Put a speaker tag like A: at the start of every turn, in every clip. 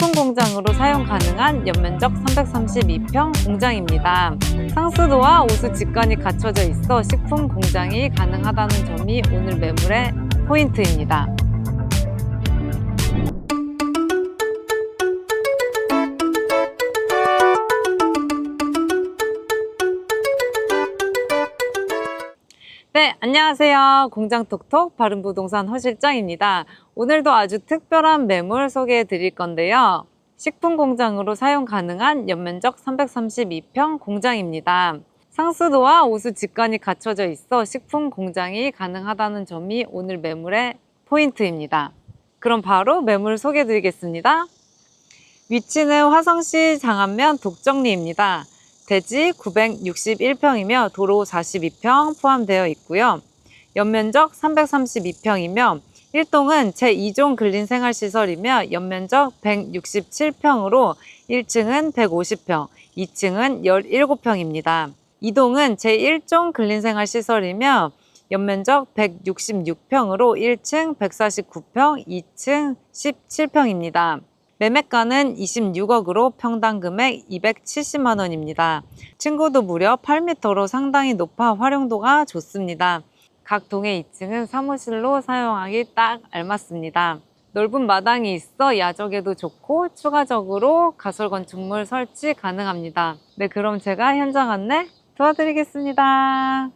A: 식품 공장으로 사용 가능한 연면적 332평 공장입니다. 상수도와 오수 직관이 갖춰져 있어 식품 공장이 가능하다는 점이 오늘 매물의 포인트입니다. 안녕하세요. 공장톡톡 바른부동산 허실장입니다. 오늘도 아주 특별한 매물 소개해 드릴 건데요. 식품 공장으로 사용 가능한 연면적 332평 공장입니다. 상수도와 오수 직관이 갖춰져 있어 식품 공장이 가능하다는 점이 오늘 매물의 포인트입니다. 그럼 바로 매물 소개해 드리겠습니다. 위치는 화성시 장안면 독정리입니다. 대지 961평이며 도로 42평 포함되어 있고요. 연면적 332평이며 1동은 제2종 근린생활시설이며 연면적 167평으로 1층은 150평, 2층은 17평입니다. 2동은 제1종 근린생활시설이며 연면적 166평으로 1층 149평, 2층 17평입니다. 매매가는 26억으로 평당 금액 270만 원입니다. 층고도 무려 8m로 상당히 높아 활용도가 좋습니다. 각 동의 2층은 사무실로 사용하기 딱 알맞습니다. 넓은 마당이 있어 야적에도 좋고 추가적으로 가설 건축물 설치 가능합니다. 네, 그럼 제가 현장 안내 도와드리겠습니다.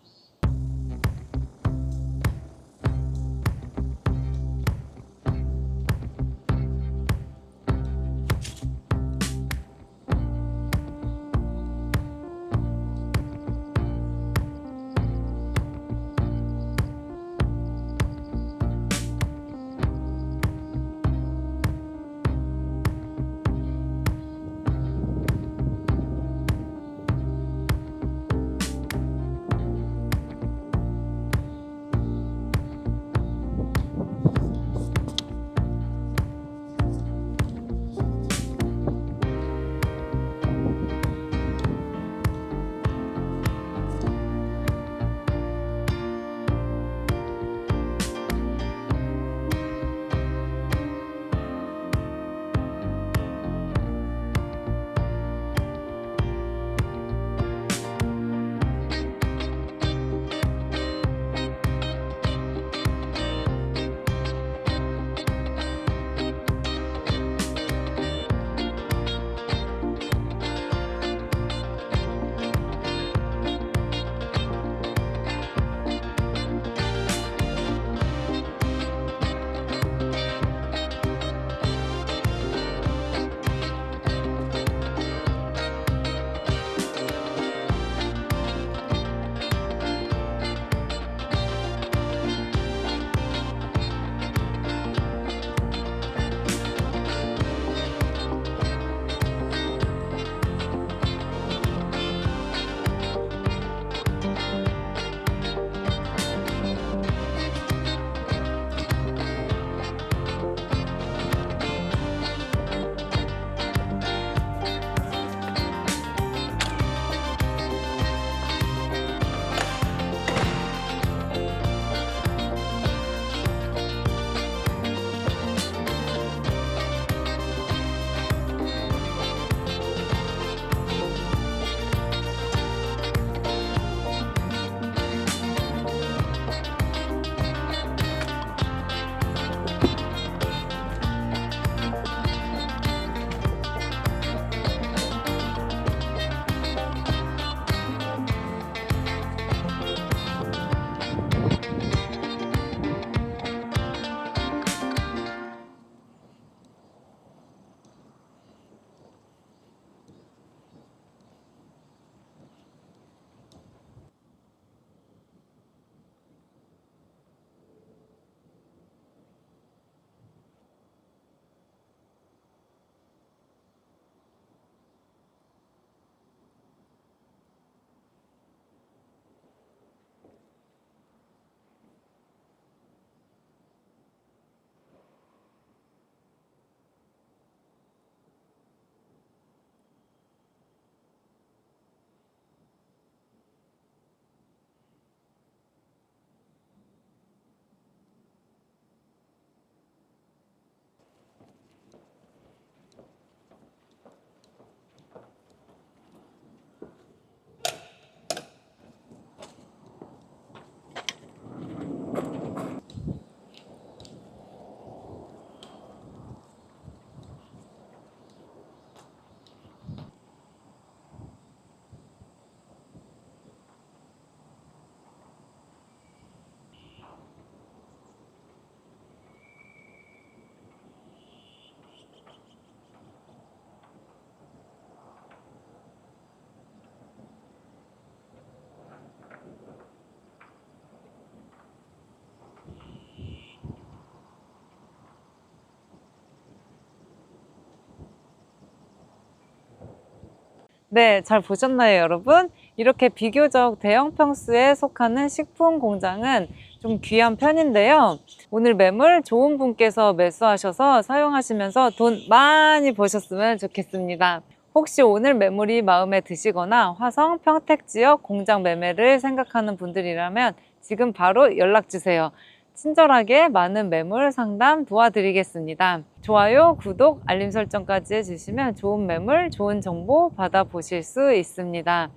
A: 네, 잘 보셨나요, 여러분? 이렇게 비교적 대형 평수에 속하는 식품 공장은 좀 귀한 편인데요. 오늘 매물 좋은 분께서 매수하셔서 사용하시면서 돈 많이 버셨으면 좋겠습니다. 혹시 오늘 매물이 마음에 드시거나 화성 평택 지역 공장 매매를 생각하는 분들이라면 지금 바로 연락 주세요. 친절하게 많은 매물 상담 도와드리겠습니다. 좋아요, 구독, 알림 설정까지 해주시면 좋은 매물, 좋은 정보 받아보실 수 있습니다.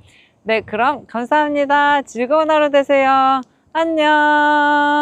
A: 네, 그럼 감사합니다. 즐거운 하루 되세요. 안녕.